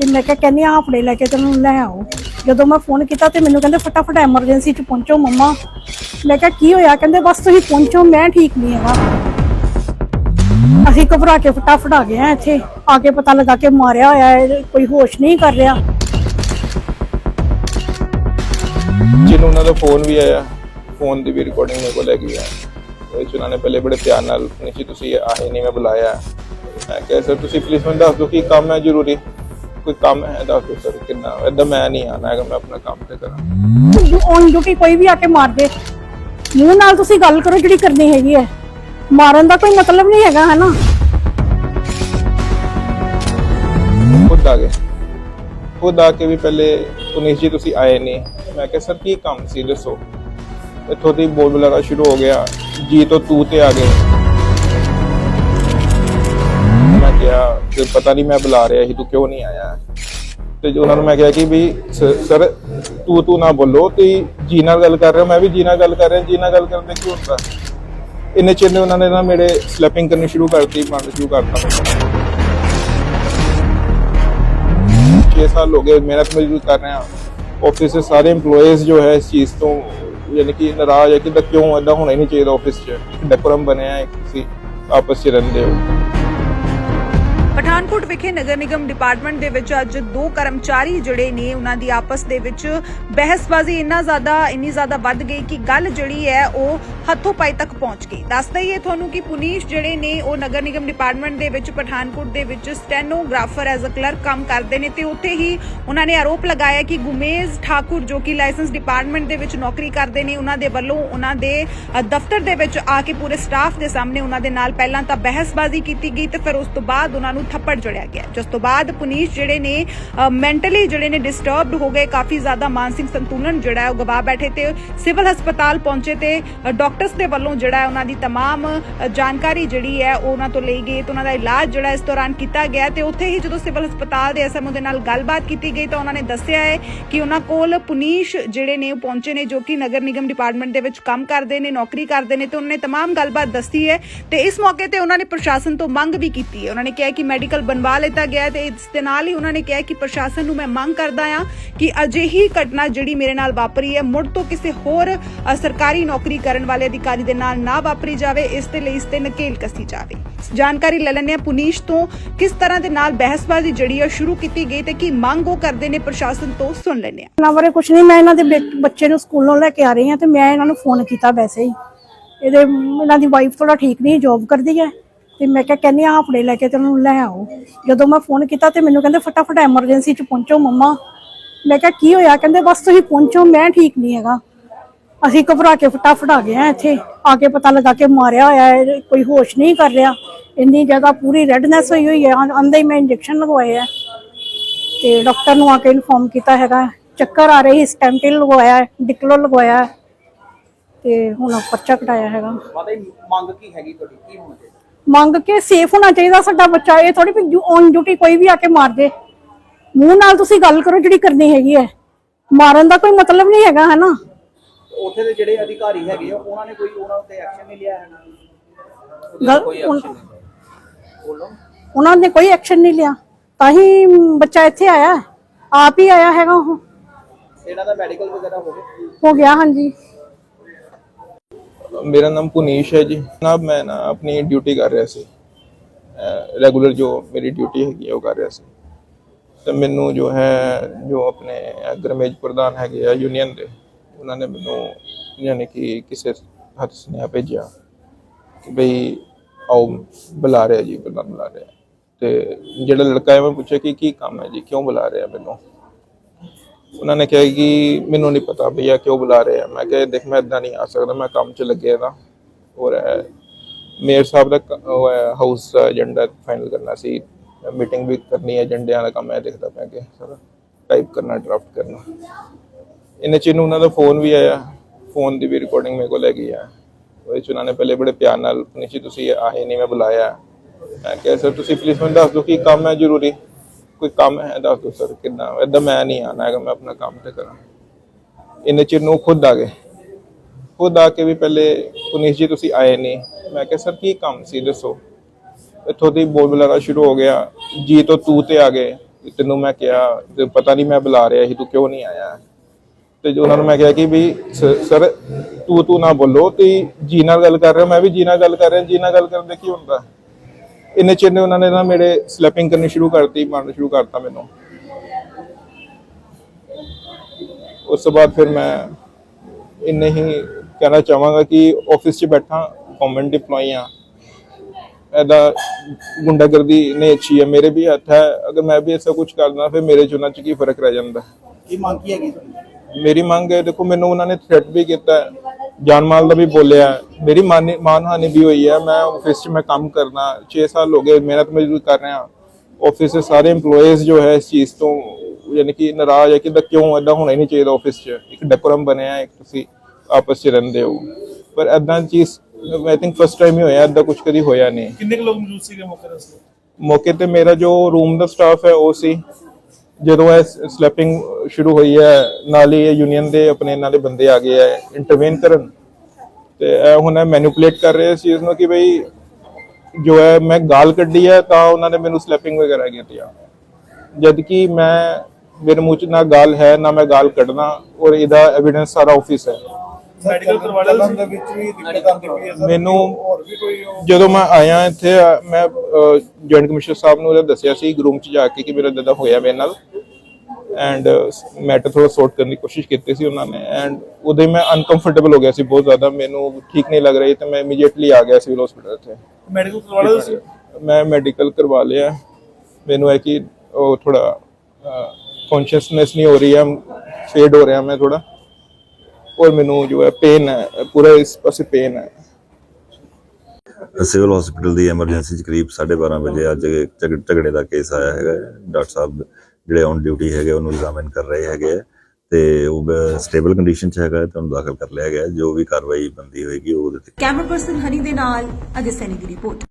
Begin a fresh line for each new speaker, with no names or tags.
ਤੇ ਮੈਂ ਕਿਹਾ ਕਹਿੰਦੀ ਆ ਆਪਣੇ ਲੈ ਕੇ ਤੈਨੂੰ ਲੈ ਆਓ। ਜਦੋਂ ਮੈਂ ਫੋਨ ਕੀਤਾ ਤੇ ਮੈਨੂੰ ਕਹਿੰਦੇ ਫਟਾਫਟ ਐਮਰਜੈਂਸੀ 'ਚ ਪਹੁੰਚੋ ਮੰਮਾ। ਮੈਂ ਕਿਹਾ, ਕੀ ਹੋਇਆ? ਕਹਿੰਦੇ, ਬਸ ਤੁਸੀਂ ਪਹੁੰਚੋ, ਮੈਂ ਠੀਕ ਨਹੀਂ ਹੈਗਾ। ਅਸੀਂ ਘਬਰਾ ਕੇ ਫਟਾਫਟ ਆ ਗਏ ਆ ਇੱਥੇ। ਆ ਕੇ ਪਤਾ ਲੱਗਾ ਕਿ ਮਾਰਿਆ ਹੋਇਆ ਹੈ, ਕੋਈ ਹੋਸ਼ ਨਹੀਂ ਕਰ ਰਿਹਾ।
ਜਿਹਨੂੰ ਉਹਨਾਂ ਦਾ ਫੋਨ ਵੀ ਆਇਆ ਫੋਨ ਦੀ ਵੀ ਰਿਕਾਰਡਿੰਗ ਮੇਰੇ ਕੋਲ ਹੈਗੀ ਆ। ਉਹ 'ਚ ਉਹਨਾਂ ਨੇ ਪਹਿਲੇ ਬੜੇ ਪਿਆਰ ਨਾਲ ਪੁੱਛਿਆ ਜੀ, ਤੁਸੀਂ ਆਏ ਨਹੀਂ, ਮੈਂ ਬੁਲਾਇਆ। ਮੈਂ ਕਿਹਾ, ਸਰ, ਤੁਸੀਂ ਪਲੀਜ਼ ਮੈਨੂੰ ਦੱਸ ਦਿਓ ਕੀ ਕੰਮ ਹੈ ਜ਼ਰੂਰੀ? ਕੋਈ ਕੰਮ ਹੈ ਦੱਸ ਦਿਓ ਸਰ ਕਿੰਨਾ? ਏਦਾਂ ਮੈਂ ਨਹੀਂ ਆਣਾ ਹੈਗਾ ਮੈਂ ਆਪਣਾ ਕੰਮ ਤੇ ਕਰਾਂ।
ਔਨ ਡਿਊਟੀ ਕੋਈ ਵੀ ਆ ਕੇ ਮਾਰ ਦੇ। ਮੂੰਹ ਨਾਲ ਤੁਸੀਂ ਗੱਲ ਕਰੋ ਜਿਹੜੀ ਕਰਨੀ ਹੈਗੀ ਹੈ। ਮਾਰਨ ਦਾ ਕੋਈ ਮਤਲਬ ਨਹੀਂ ਹੈਗਾ ਹੈ ਨਾ
ਖੁਦ ਆ ਗਏ। ਖੁਦ ਆ ਕੇ ਵੀ ਪਹਿਲੇ ਪੁਨੀਸ਼ ਜੀ ਤੁਸੀਂ ਆਏ ਨਹੀਂ। ਮੈਂ ਕਿਹਾ ਸਰ ਕੀ ਕੰਮ ਸੀ? ਦੱਸੋ। ਇੱਥੋਂ ਦੀ ਬੋਲ ਬੁਲਾਣਾ ਸ਼ੁਰੂ ਹੋ ਗਿਆ। ਜੀ ਤੋਂ ਤੂੰ ਤੇ ਆ ਗਏ। ਮੈਂ ਕਿ ਪਤਾ ਨਹੀਂ ਮੈਂ ਬੁਲਾ ਰਿਹਾ ਸੀ, ਤੂੰ ਕਿਉਂ ਨਹੀਂ ਆਇਆ? ਤੇ ਜੋ ਉਹਨਾਂ ਨੂੰ ਮੈਂ ਕਿਹਾ ਕਿ ਵੀ ਸਰ, ਤੂੰ ਤੂੰ ਨਾ ਬੋਲੋ, ਤੇ ਜੀ ਨਾਲ ਗੱਲ ਕਰ ਰਹੇ ਮੈਂ ਵੀ ਜੀ ਨਾਲ ਗੱਲ ਕਰ ਰਿਹਾ, ਜੀ ਨਾਲ ਗੱਲ ਕਰਨ ਦੇ ਕੀ ਹੁੰਦਾ? ਇੰਨੇ ਚਿਰ ਨੇ ਉਹਨਾਂ ਨੇ ਨਾ ਮੇਰੇ ਸਲੈਪਿੰਗ ਕਰਨੀ ਸ਼ੁਰੂ ਕਰਤੀ ਮਾਰਨਾ ਸ਼ੁਰੂ ਕਰਤਾ। 6 ਸਾਲ ਹੋ ਗਏ ਮਿਹਨਤ ਮਜ਼ਦੂਰੀ ਕਰ ਰਹੇ ਹਾਂ। ਆਫਿਸ ਦੇ ਸਾਰੇ EMPLOYEES ਜੋ ਹੈ ਇਸ ਚੀਜ਼ ਤੋਂ, ਯਾਨੀ ਕਿ ਨਾਰਾਜ਼ ਹੈ ਕਿ ਕਿਉਂ ਐਦਾਂ ਹੋਣਾ ਹੀ ਨਹੀਂ ਚਾਹੀਦਾ ਆਫਿਸ 'ਚ? ਡੈਕੋਰਮ ਬਣਿਆ ਹੈ, ਤੁਸੀਂ ਆਪਸ 'ਚ ਰਹਿੰਦੇ ਹੋ।
ਪਠਾਨਕੋਟ ਵਿਖੇ ਨਗਰ ਨਿਗਮ ਡਿਪਾਰਟਮੈਂਟ ਦੇ ਵਿੱਚ ਅੱਜ ਦੋ ਕਰਮਚਾਰੀ ਜਿਹੜੇ ਨੇ ਉਹਨਾਂ ਦੀ ਆਪਸ ਦੇ ਵਿੱਚ ਬਹਿਸਬਾਜ਼ੀ ਇੰਨਾ ਜ਼ਿਆਦਾ, ਇੰਨੀ ਜ਼ਿਆਦਾ ਵੱਧ ਗਈ ਕਿ ਗੱਲ ਜਿਹੜੀ ਹੈ ਉਹ ਹੱਥੋਂ ਪਾਈ ਤੱਕ ਪਹੁੰਚ ਗਈ। ਦੱਸ ਦਈਏ ਤੁਹਾਨੂੰ ਕਿ ਪੁਨੀਸ਼ ਜਿਹੜੇ ਨੇ ਉਹ ਨਗਰ ਨਿਗਮ ਡਿਪਾਰਟਮੈਂਟ ਦੇ ਵਿੱਚ ਪਠਾਨਕੋਟ ਦੇ ਵਿੱਚ ਸਟੈਨੋਗ੍ਰਾਫਰ ਐਜ਼ ਅ ਕਲਰਕ ਕੰਮ ਕਰਦੇ ਨੇ ਤੇ ਉੱਥੇ ਹੀ ਉਹਨਾਂ ਨੇ ਆਰੋਪ ਲਗਾਇਆ ਕਿ ਗੁਮੇਜ਼ ਠਾਕੁਰ ਜੋ ਕਿ ਲਾਇਸੈਂਸ ਡਿਪਾਰਟਮੈਂਟ ਦੇ ਵਿੱਚ ਨੌਕਰੀ ਕਰਦੇ ਨੇ, ਉਹਨਾਂ ਦੇ ਵੱਲੋਂ ਉਹਨਾਂ ਦੇ ਦਫ਼ਤਰ ਦੇ ਵਿੱਚ ਆ ਕੇ ਪੂਰੇ ਸਟਾਫ ਦੇ ਸਾਹਮਣੇ ਉਹਨਾਂ ਦੇ ਨਾਲ ਪਹਿਲਾਂ ਤਾਂ ਬਹਿਸਬਾਜ਼ੀ ਕੀਤੀ ਗਈ ਤੇ ਫਿਰ ਉਸ ਤੋਂ ਬਾਅਦ ਉਹਨਾਂ ਨੂੰ ਥੱਪੜ ਜੜਿਆ ਗਿਆ ਜਿਸ ਤੋਂ ਬਾਅਦ ਪੁਨੀਸ਼ ਜਿਹੜੇ ਨੇ ਮੈਂਟਲੀ ਜਿਹੜੇ ਨੇ ਡਿਸਟਰਬਡ ਹੋ ਗਏ ਕਾਫੀ ਜ਼ਿਆਦਾ ਮਾਨਸਿਕ ਸੰਤੁਲਨ ਜਿਹੜਾ ਹੈ ਉਹ ਗਵਾ ਬੈਠੇ ਤੇ ਸਿਵਲ ਹਸਪਤਾਲ ਪਹੁੰਚੇ ਤੇ ਡਾਕਟਰਸ ਦੇ ਵੱਲੋਂ ਜਿਹੜਾ ਹੈ ਉਹਨਾਂ ਦੀ तमाम ਅ, ਜਾਣਕਾਰੀ ਜਿਹੜੀ ਹੈ ਉਹ ਉਹਨਾਂ ਤੋਂ ਲਈ ਗਈ ਤੇ ਉਹਨਾਂ ਦਾ ਇਲਾਜ ਜਿਹੜਾ ਇਸ ਦੌਰਾਨ ਕੀਤਾ ਗਿਆ ਤੇ ਉੱਥੇ ਹੀ ਜਦੋਂ ਸਿਵਲ ਹਸਪਤਾਲ ਦੇ ਐਸਐਮਓ ਦੇ ਨਾਲ ਗੱਲਬਾਤ ਕੀਤੀ ਗਈ ਤਾਂ ਉਹਨਾਂ ਨੇ ਦੱਸਿਆ ਹੈ ਕਿ ਉਹਨਾਂ ਕੋਲ ਪੁਨੀਸ਼ ਜਿਹੜੇ ਨੇ ਉਹ ਪਹੁੰਚੇ ਨੇ ਜੋ ਕਿ ਨਗਰ ਨਿਗਮ ਡਿਪਾਰਟਮੈਂਟ ਦੇ ਵਿੱਚ ਕੰਮ ਕਰਦੇ ਨੇ ਨੌਕਰੀ ਕਰਦੇ ਨੇ ਤੇ ਉਹਨਾਂ ਨੇ तमाम ਗੱਲਬਾਤ ਦੱਸੀ ਹੈ ਤੇ ਇਸ ਮੌਕੇ ਤੇ ਉਹਨਾਂ ਨੇ ਪ੍ਰਸ਼ਾਸਨ ਤੋਂ ਮੰਗ ਵੀ ਕੀਤੀ ਹੈ ਉਹਨਾਂ ਨੇ ਕਿਹਾ ਕਿ ਮੈਡੀਕਲ ਬਣਵਾ ਲਿੱਤਾ ਗਿਆ ਤੇ ਇਸ ਦੇ ਨਾਲ ਹੀ ਉਹਨਾਂ ਨੇ ਕਿਹਾ ਕਿ ਪ੍ਰਸ਼ਾਸਨ ਨੂੰ ਮੈਂ ਮੰਗ ਕਰਦਾ ਹਾਂ ਕਿ ਅਜਿਹੀ ਘਟਨਾ ਜਿਹੜੀ ਮੇਰੇ ਨਾਲ ਵਾਪਰੀ ਹੈ, ਮੁੜ ਤੋਂ ਕਿਸੇ ਹੋਰ ਸਰਕਾਰੀ ਨੌਕਰੀ ਕਰਨ ਵਾਲੇ ਅਧਿਕਾਰੀ ਦੇ ਨਾਲ ਨਾ ਵਾਪਰੀ ਜਾਵੇ, ਇਸ ਦੇ ਲਈ ਇਸ ਤੇ ਨਕੇਲ ਕੱਸੀ ਜਾਵੇ। ਜਾਣਕਾਰੀ ਲੈ ਲੈਂਦੇ ਪੁਨੀਸ਼ ਤੋਂ, ਕਿਸ ਤਰ੍ਹਾਂ ਦੇ ਨਾਲ ਬਹਿਸਬਾਜ਼ੀ ਜਿਹੜੀ ਹੈ ਸ਼ੁਰੂ ਕੀਤੀ ਗਈ ਤੇ ਕੀ ਮੰਗ ਉਹ ਕਰਦੇ ਨੇ ਪ੍ਰਸ਼ਾਸਨ ਤੋਂ, ਸੁਣ ਲੈਂਦੇ ਹਾਂ।
ਇਹਨਾਂ ਬਾਰੇ ਕੁਝ ਨਹੀਂ, ਮੈਂ ਇਹਨਾਂ ਦੇ ਬੱਚੇ ਨੂੰ ਸਕੂਲੋਂ ਲੈ ਕੇ ਆ ਰਹੀ ਹਾਂ ਤੇ ਮੈਂ ਇਹਨਾਂ ਨੂੰ ਫੋਨ ਕੀਤਾ ਵੈਸੇ ਹੀ। ਇਹਦੇ, ਇਹਨਾਂ ਦੀ ਵਾਈਫ ਥੋੜਾ ਠੀਕ ਨਹੀਂ ਜੌਬ ਕਰਦੀ ਹੈ। ਤੇ ਮੈਂ ਕਿਹਾ ਕਹਿੰਦੀ ਆ ਆਪਣੇ ਲੈ ਕੇ ਤੈਨੂੰ ਲੈ ਆਓ। ਜਦੋਂ ਮੈਂ ਫੋਨ ਕੀਤਾ ਤੇ ਮੈਨੂੰ ਕਹਿੰਦੇ ਫਟਾਫਟ ਐਮਰਜੈਂਸੀ 'ਚ ਪਹੁੰਚੋ ਮੰਮਾ। ਮੈਂ ਕਿਹਾ ਕੀ ਹੋਇਆ? ਕਹਿੰਦੇ ਬਸ ਤੁਸੀਂ ਪਹੁੰਚੋ ਮੈਂ ਠੀਕ ਨਹੀਂ ਹੈਗਾ। ਅਸੀਂ ਘਬਰਾ ਕੇ ਫਟਾਫਟ ਆ ਗਏ ਆ ਇੱਥੇ। ਆ ਕੇ ਪਤਾ ਲੱਗਾ ਕਿ ਮਾਰਿਆ ਹੋਇਆ ਹੈ ਕੋਈ ਹੋਸ਼ ਨਹੀਂ ਕਰ ਰਿਹਾ। ਇੰਨੀ ਜ਼ਿਆਦਾ ਪੂਰੀ ਰੈਡਨੈਸ ਹੋਈ ਹੋਈ ਹੈ ਅੰਦਰ ਹੀ ਮੈਂ ਇੰਜੈਕਸ਼ਨ ਲਗਵਾਏ ਆ। ਤੇ ਡਾਕਟਰ ਨੂੰ ਆ ਕੇ ਇਨਫੋਰਮ ਕੀਤਾ ਹੈਗਾ। ਚੱਕਰ ਆ ਰਹੀ ਸਟੈਂਟਿਲ ਲਗਵਾਇਆ ਹੈ, ਡਿਕਲੋ ਲਗਵਾਇਆ ਤੇ ਹੁਣ ਪਰਚਾ ਕਟਾਇਆ ਹੈਗਾ।
ਮਾਤਾ ਮੰਗ ਕੀ ਹੈਗੀ ਤੁਹਾਡੀ? ਕੀ ਹੋਣਾ ਚਾਹੀਦਾ?
ਮੰਗ ਕੇ ਸੇਫ ਹੋਣਾ ਚਾਹੀਦਾ ਸਾਡਾ ਬੱਚਾ ਇਹ ਥੋੜੀ ਵੀ ਔਨ ਡਿਊਟੀ ਕੋਈ ਵੀ ਆ ਕੇ ਮਾਰ ਦੇ। ਮੂੰਹ ਨਾਲ ਤੁਸੀਂ ਗੱਲ ਕਰੋ ਜਿਹੜੀ ਕਰਨੀ ਹੈਗੀ ਹੈ। ਮਾਰਨ ਦਾ ਕੋਈ ਮਤਲਬ ਨਹੀਂ ਹੈਗਾ ਹੈ ਨਾ
ਉੱਥੇ ਦੇ ਜਿਹੜੇ ਅਧਿਕਾਰੀ ਹੈਗੇ ਆ ਉਹਨਾਂ ਨੇ ਕੋਈ ਉਹਨਾਂ ਉੱਤੇ ਐਕਸ਼ਨ ਨਹੀਂ ਲਿਆ ਹੈਗਾ
ਗੱਲ-
ਕੋਈ ਐਕਸ਼ਨ ਬੋਲੋ।
ਉਹਨਾਂ ਨੇ ਕੋਈ ਐਕਸ਼ਨ ਨਹੀਂ ਲਿਆ। ਤਾਂ ਹੀ ਬੱਚਾ ਇੱਥੇ ਆਇਆ। ਆਪ ਹੀ ਆਇਆ ਹੈਗਾ ਉਹ।
ਇਹਨਾਂ ਦਾ ਮੈਡੀਕਲ ਵਗੈਰਾ ਹੋ ਗਿਆ?
ਹੋ ਗਿਆ ਹਾਂਜੀ।
ਮੇਰਾ ਨਾਮ ਪੁਨੀਸ਼ ਹੈ ਜੀ। ਜਨਾਬ ਮੈਂ ਨਾ ਆਪਣੀ ਡਿਊਟੀ ਕਰ ਰਿਹਾ ਸੀ। ਰੈਗੂਲਰ ਜੋ ਮੇਰੀ ਡਿਊਟੀ ਹੈਗੀ ਹੈ ਉਹ ਕਰ ਰਿਹਾ ਸੀ। ਤੇ ਮੈਨੂੰ ਜੋ ਹੈ, ਜੋ ਆਪਣੇ ਗਰਮੇਜ ਪ੍ਰਧਾਨ ਹੈਗੇ ਆ ਯੂਨੀਅਨ ਦੇ, ਉਹਨਾਂ ਨੇ ਮੈਨੂੰ ਯਾਨੀ ਕਿ ਕਿਸੇ ਹੱਥ ਸੁਨੇਹਾ ਭੇਜਿਆ ਕਿ ਬਈ ਆਓ, ਬੁਲਾ ਰਿਹਾ ਜੀ ਪ੍ਰਧਾਨ ਬੁਲਾ ਰਿਹਾ। ਤੇ ਜਿਹੜਾ ਲੜਕਾ ਹੈ, ਮੈਂ ਪੁੱਛਿਆ ਕਿ ਕੀ ਕੰਮ ਹੈ ਜੀ, ਕਿਉਂ ਬੁਲਾ ਰਿਹਾ ਮੈਨੂੰ? ਉਹਨਾਂ ਨੇ ਕਿਹਾ ਕਿ ਮੈਨੂੰ ਨਹੀਂ ਪਤਾ ਭਈਆ ਕਿਉਂ ਬੁਲਾ ਰਹੇ ਆ। ਮੈਂ ਕਿਹਾ, ਦੇਖ, ਮੈਂ ਇਦਾਂ ਨਹੀਂ ਆ ਸਕਦਾ, ਮੈਂ ਕੰਮ 'ਚ ਲੱਗਿਆ ਦਾ ਔਰ ਮੇਅਰ ਸਾਹਿਬ ਦਾ ਉਹ ਹੈ ਹਾਊਸ ਏਜੰਡਾ ਫਾਈਨਲ ਕਰਨਾ ਸੀ। ਮੀਟਿੰਗ ਵੀ ਕਰਨੀ ਹੈ ਏਜੰਡਿਆਂ ਦਾ ਕੰਮ ਹੈ, ਦੇਖਦਾ ਪਿਆ ਕਿ ਸਾਰਾ ਟਾਈਪ ਕਰਨਾ ਡਰਾਫਟ ਕਰਨਾ। ਇੰਨੇ ਚਿਰ ਨੂੰ ਉਹਨਾਂ ਦਾ ਫੋਨ ਵੀ ਆਇਆ। ਫੋਨ ਦੀ ਵੀ ਰਿਕਾਰਡਿੰਗ ਮੇਰੇ ਕੋਲ ਹੈਗੀ ਆ। ਉਹਦੇ 'ਚ ਉਹਨਾਂ ਨੇ ਪਹਿਲੇ ਬੜੇ ਪਿਆਰ ਨਾਲ ਪੁਨੀਸ਼ ਤੁਸੀਂ ਆਏ ਨਹੀਂ, ਮੈਂ ਬੁਲਾਇਆ। ਮੈਂ ਕਿਹਾ, ਸਰ, ਤੁਸੀਂ ਪਲੀਜ਼ ਮੈਨੂੰ ਦੱਸ ਦਿਓ ਕੀ ਕੰਮ ਹੈ ਜ਼ਰੂਰੀ? ਕੋਈ ਕੰਮ ਹੈ, ਦੱਸ ਦਿਓ ਸਰ ਕਿੰਨਾ ਏਦਾਂ ਮੈਂ ਨਹੀਂ ਆਣਾ ਹੈਗਾ, ਮੈਂ ਆਪਣਾ ਕੰਮ ਤੇ ਕਰਾਂ ਇੰਨੇ ਚਿਰ ਨੂੰ ਖੁਦ ਆ ਗਏ। ਖੁਦ ਆ ਕੇ ਵੀ ਪਹਿਲੇ ਪੁਨੀਸ਼ ਜੀ, ਤੁਸੀਂ ਆਏ ਨਹੀਂ। ਮੈਂ ਕਿਹਾ, ਸਰ, ਕੀ ਕੰਮ ਸੀ? ਦੱਸੋ। ਇੱਥੋਂ ਦੀ ਬੋਲ ਬੁਲਾਣਾ ਸ਼ੁਰੂ ਹੋ ਗਿਆ। ਜੀ ਤੋਂ ਤੂੰ ਤੇ ਆ ਗਏ। ਤੈਨੂੰ ਮੈਂ ਕਿਹਾ, ਤੇ ਪਤਾ ਨਹੀਂ ਮੈਂ ਬੁਲਾ ਰਿਹਾ ਸੀ, ਤੂੰ ਕਿਉਂ ਨਹੀਂ ਆਇਆ? ਤੇ ਜੋ ਉਹਨਾਂ ਨੂੰ ਮੈਂ ਕਿਹਾ ਕਿ ਵੀ ਸਰ ਤੂੰ ਤੂੰ ਨਾ ਬੋਲੋ, ਤੇ ਜੀ ਨਾਲ ਗੱਲ ਕਰ ਰਿਹਾ ਮੈਂ ਵੀ ਜੀ ਨਾਲ ਗੱਲ ਕਰ ਰਿਹਾ, ਜੀ ਨਾਲ ਗੱਲ ਕਰਨ ਦੇ ਕੀ ਹੁੰਦਾ? ਇੰਨੇ ਚਿਰ ਨੇ ਉਹਨਾਂ ਨੇ ਨਾ ਮੇਰੇ ਸਲੈਪਿੰਗ ਕਰਨੀ ਸ਼ੁਰੂ ਕਰਤੀ ਮਾਰਨਾ ਸ਼ੁਰੂ ਕਰਤਾ ਮੈਨੂੰ। ਉਸ ਤੋਂ ਬਾਅਦ ਫਿਰ ਮੈਂ ਇੰਨੇ ਹੀ ਕਹਿਣਾ ਚਾਹਾਂਗਾ ਕਿ ਆਫਿਸ 'ਚ ਬੈਠਾ ਗਵਰਨਮੈਂਟ ਆ ਇਹਦਾ ਗੁੰਡਾਗਰਦੀ ਨੇ ਅੱਛੀ ਹੈ ਮੇਰੇ ਵੀ ਹੱਥ ਹੈ ਅਗਰ ਮੈਂ ਵੀ ਐਸਾ ਕੁਝ ਕਰਦਾ ਫਿਰ ਮੇਰੇ 'ਚ ਉਹਨਾਂ 'ਚ ਕੀ ਫ਼ਰਕ ਰਹਿ ਜਾਂਦਾ?
ਕੀ ਮੰਗ ਕੀ ਹੈਗੀ?
ਮੇਰੀ ਮੰਗ ਹੈ ਦੇਖੋ ਮੈਨੂੰ ਉਹਨਾਂ ਨੇ ਥ੍ਰੈਟ ਵੀ ਕੀਤਾ ਹੈ, ਜਾਨ ਮਾਲ ਦਾ ਵੀ ਬੋਲਿਆ। ਮੇਰੀ ਮਾਨੀ- ਮਾਨਹਾਨੀ ਵੀ ਹੋਈ ਹੈ। ਮੈਂ ਆਫਿਸ 'ਚ ਮੈਂ ਕੰਮ ਕਰਨਾ 6 ਸਾਲ ਹੋ ਗਏ ਮਿਹਨਤ ਮਜ਼ਦੂਰੀ ਕਰ ਰਿਹਾ ਆਫਿਸ ਦੇ ਸਾਰੇ EMPLOYEES ਜੋ ਹੈ ਇਸ ਚੀਜ਼ ਤੋਂ ਯਾਨੀ ਕਿ ਨਾਰਾਜ਼ ਹੈ ਕਿ ਦਾ ਕਿਉਂ ਐਦਾਂ ਹੋਣਾ ਹੀ ਨਹੀਂ ਚਾਹੀਦਾ ਆਫਿਸ 'ਚ। ਇੱਕ ਡੈਕੋਰਮ ਬਣਿਆ ਇੱਕ ਤੁਸੀਂ ਆਪਸ 'ਚ ਰਹਿੰਦੇ ਹੋ। ਪਰ ਐਦਾਂ ਚੀਜ਼ ਆਈ ਥਿੰਕ ਫਸਟ ਟਾਈਮ ਹੀ ਹੋਇਆ ਐਦਾਂ ਕੁਝ ਕਦੀ ਹੋਇਆ ਨਹੀਂ।
ਕਿੰਨੇ ਕੁ ਲੋਕ ਮੌਜੂਦ ਸੀਗੇ ਤੇ?
ਮੌਕੇ ਤੇ ਮੇਰਾ ਜੋ ਰੂਮ ਦਾ ਸਟਾਫ ਹੈ ਉਹ ਸੀ। ਜਦੋਂ ਇਹ ਸਲੈਪਿੰਗ ਸ਼ੁਰੂ ਹੋਈ ਹੈ, ਨਾਲ ਹੀ ਇਹ ਯੂਨੀਅਨ ਦੇ ਆਪਣੇ ਇਹਨਾਂ ਦੇ ਬੰਦੇ ਆ ਗਏ ਹੈ ਇੰਟਰਵੈਨ ਕਰਨ। ਤੇ ਇਹ ਹੁਣ ਇਹ ਮੈਨੀਪੂਲੇਟ ਕਰ ਰਹੇ ਇਸ ਚੀਜ਼ ਨੂੰ ਕਿ ਬਈ ਜੋ ਹੈ ਮੈਂ ਗਾਲ ਕੱਢੀ ਹੈ, ਤਾਂ ਉਹਨਾਂ ਨੇ ਮੈਨੂੰ ਸਲੈਪਿੰਗ ਵਗੈਰਾ ਕੀਤੀਆਂ ਜਦ ਕਿ ਮੈਂ ਮੇਰੇ ਮੂੰਹ 'ਚ ਨਾ ਗਾਲ ਹੈ, ਨਾ ਮੈਂ ਗਾਲ ਕੱਢਣਾ, ਔਰ ਇਹਦਾ ਐਵੀਡੈਂਸ ਸਾਰਾ ਆਫਿਸ ਹੈ।
ਮੈਡੀਕਲ ਕਰਵਾ ਲਿਆ
ਚੱਲਣ
ਤੁਸੀਂ
ਦੇ ਵਿੱਚ ਵੀ ਦਿੱਕਤ ਆਉਂਦੀ ਪਈ ਹੈ ਸਰ
ਮੈਨੂੰ
ਹੋਰ ਵੀ ਕੋਈ ਉਹ?
ਜਦੋਂ ਮੈਂ ਆਇਆ ਇੱਥੇ ਮੈਂ ਜੁਆਇੰਟ ਕਮਿਸ਼ਨਰ ਸਾਹਿਬ ਨੂੰ ਉਹਦਾ ਦੱਸਿਆ ਸੀ ਗਰੂਮ ਚ ਜਾ ਕੇ ਕਿ ਮੇਰਾ ਦਦਾ ਹੋਇਆ ਮੇਰੇ ਨਾਲ। ਐਂਡ ਮੈਟਰ ਥੋੜਾ ਸੌਰਟ ਕਰਨ ਦੀ ਕੋਸ਼ਿਸ਼ ਕੀਤੀ ਸੀ ਉਹਨਾਂ ਨੇ। ਐਂਡ ਉਹਦੇ ਮੈਂ ਅਨਕੰਫਰਟੇਬਲ ਹੋ ਗਿਆ ਸੀ ਬਹੁਤ ਜ਼ਿਆਦਾ। ਮੈਨੂੰ ਠੀਕ ਨਹੀਂ ਲੱਗ ਰਹੀ ਤੇ ਮੈਂ ਇਮੀਡੀਏਟਲੀ ਆ ਗਿਆ ਸਿਵਲ ਹਸਪੀਟਲ ਇੱਥੇ।
ਮੈਡੀਕਲ ਕਰਵਾ ਲਿਆ
ਮੈਂ ਮੈਡੀਕਲ ਕਰਵਾ ਲਿਆ। ਮੈਨੂੰ ਹੈ ਕਿ ਉਹ ਥੋੜਾ ਕੌਨਸ਼ੀਅਸਨੈਸ ਨਹੀਂ ਹੋ ਰਹੀ ਹੈ। ਫੇਡ ਹੋ ਰਿਹਾ ਮੈਂ ਥੋੜਾ ਔਰ ਮੈਨੂੰ ਜੋ ਹੈ ਪੇਨ ਹੈ ਪੂਰਾ ਇਸ ਪਾਸੇ ਪੇਨ ਹੈ
ਸਿਵਲ ਹਸਪੀਟਲ ਦੀ ਐਮਰਜੈਂਸੀ ਚ ਕਰੀਬ 12:30 ਵਜੇ ਅੱਜ ਝਗ- ਝਗੜੇ ਦਾ ਕੇਸ ਆਇਆ ਹੈਗਾ ਹੈ। ਡਾਕਟਰ ਸਾਹਿਬ ਜਿਹੜੇ ਔਨ ਡਿਊਟੀ ਹੈਗੇ ਉਹਨੂੰ ਐਗਜ਼ਾਮਿਨ ਕਰ ਰਹੇ ਹੈਗੇ ਤੇ ਉਹ ਸਟੇਬਲ ਕੰਡੀਸ਼ਨ ਚ ਹੈਗਾ ਹੈ ਤੇ ਉਹਨੂੰ ਦਾਖਲ ਕਰ ਲਿਆ ਗਿਆ ਹੈ। ਜੋ ਵੀ ਕਾਰਵਾਈ ਬੰਦੀ ਹੋਏਗੀ ਉਹ ਉਹਦੇ ਤੇ
ਕੈਮਰਾ ਪਰਸਨ ਹਨੀ ਦੇ ਨਾਲ ਅਜੇ ਸੈਨੀ ਦੀ ਰਿਪੋਰਟ